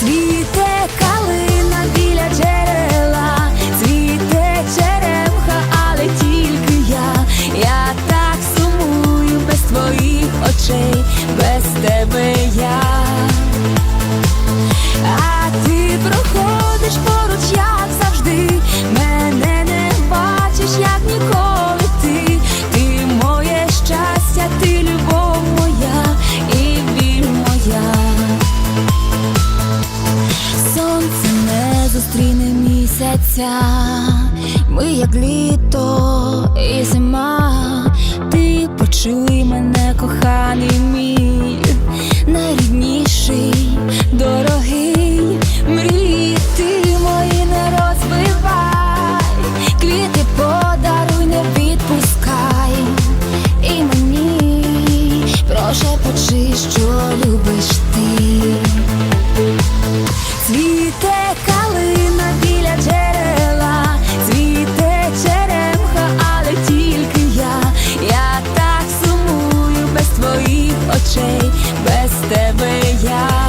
Цвіте калина біля джерела, цвіте черемха, але тільки я, я так сумую без твоїх очей, без тебе я. Місяця, ми як літо без тебе я.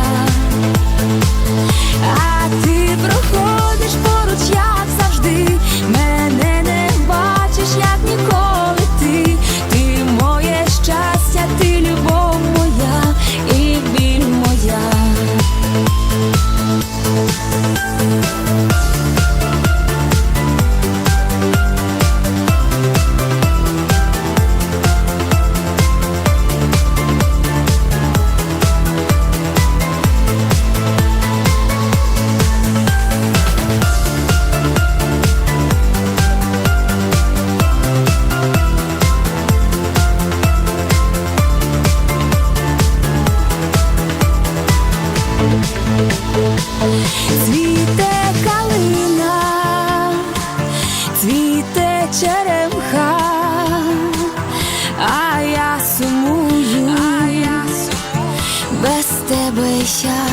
А я